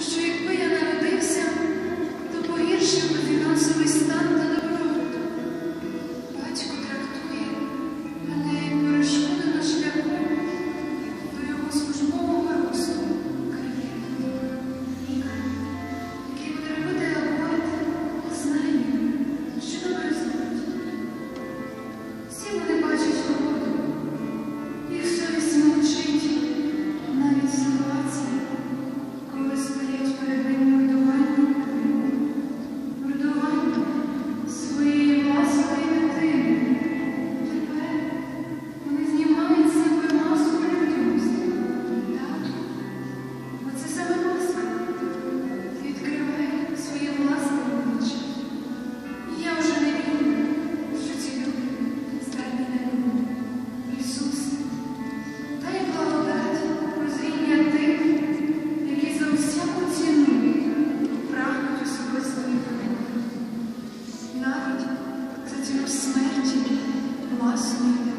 що якби я народився, то погіршив би фінансовий стан та смерті власної.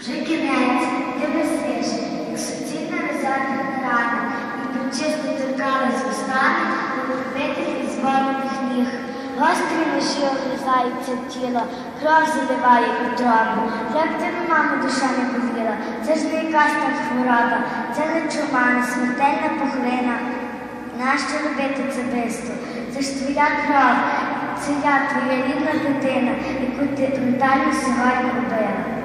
Вже кінець, ти висиш, як суцільна роззятна рана, і почисти з устами, і з зборних ніг. Гострі миші огризається тіло, кров заливає у траву. Як ти на душа не повіла, це ж не якась там хвороба, це не чуман, смертельна пухлина. Нащо любити це бисто? Це ж твоя кров, це я, твоя рідна дитина, яку ти брутально сьогодні вбила.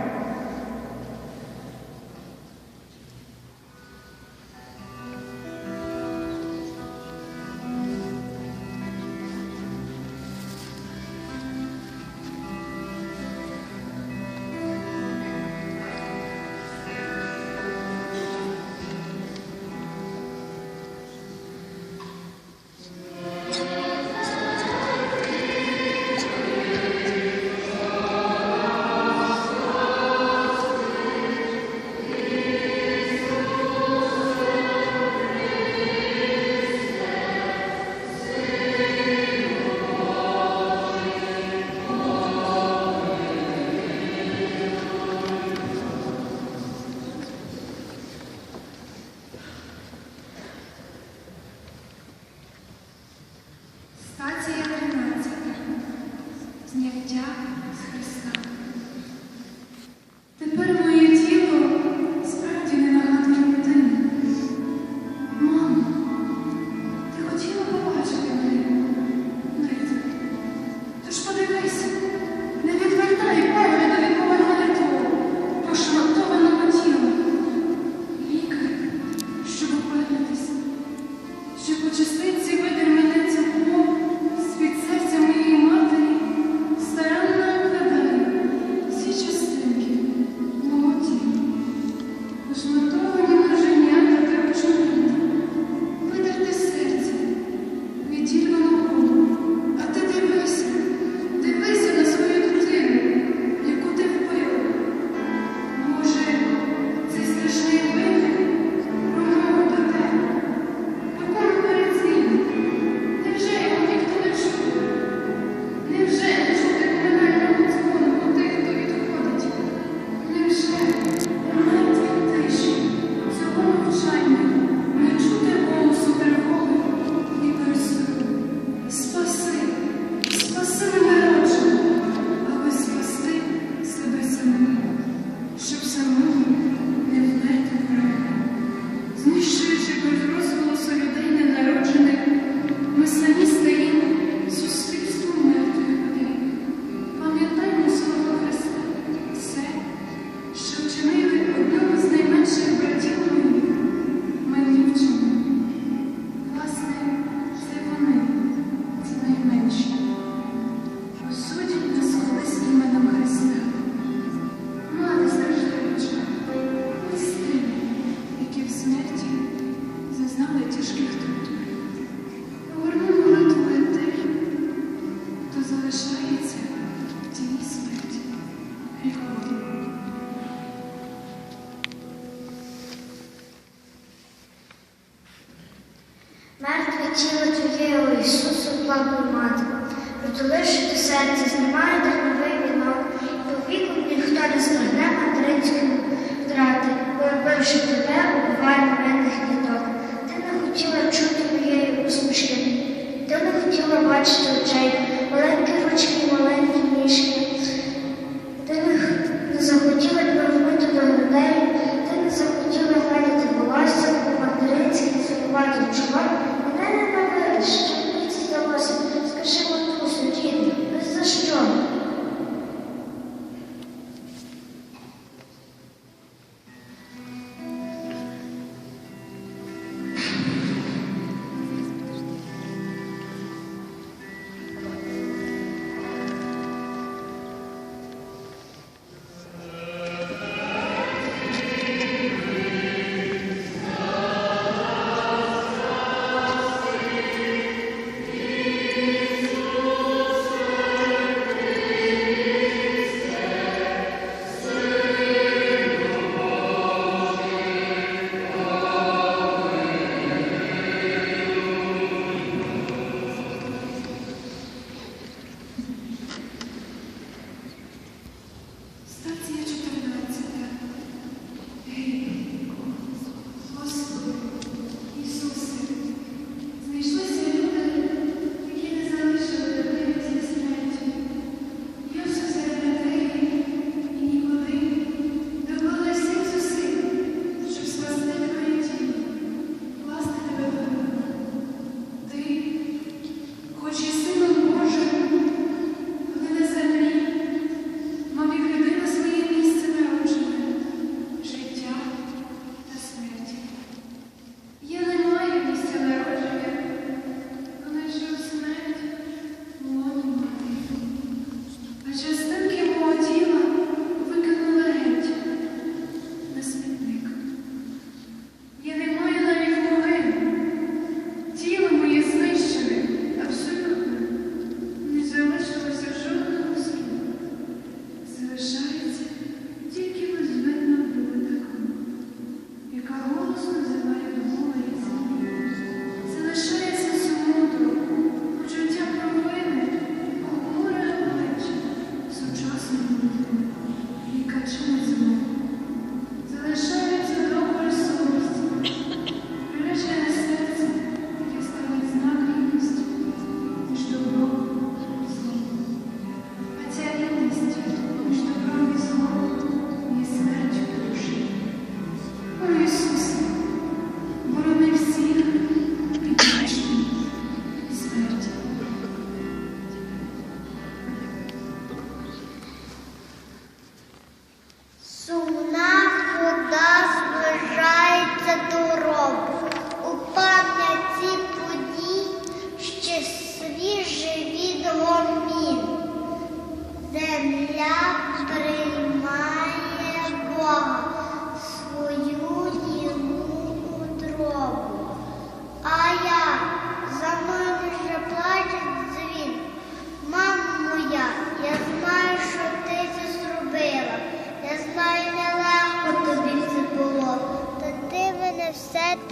Geschichte. much to change.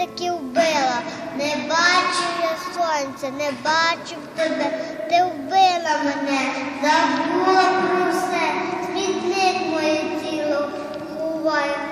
таки вбила, не бачу я сонця, не бачу в тебе, ти вбила мене, забула про все, світник моє тіло ховає.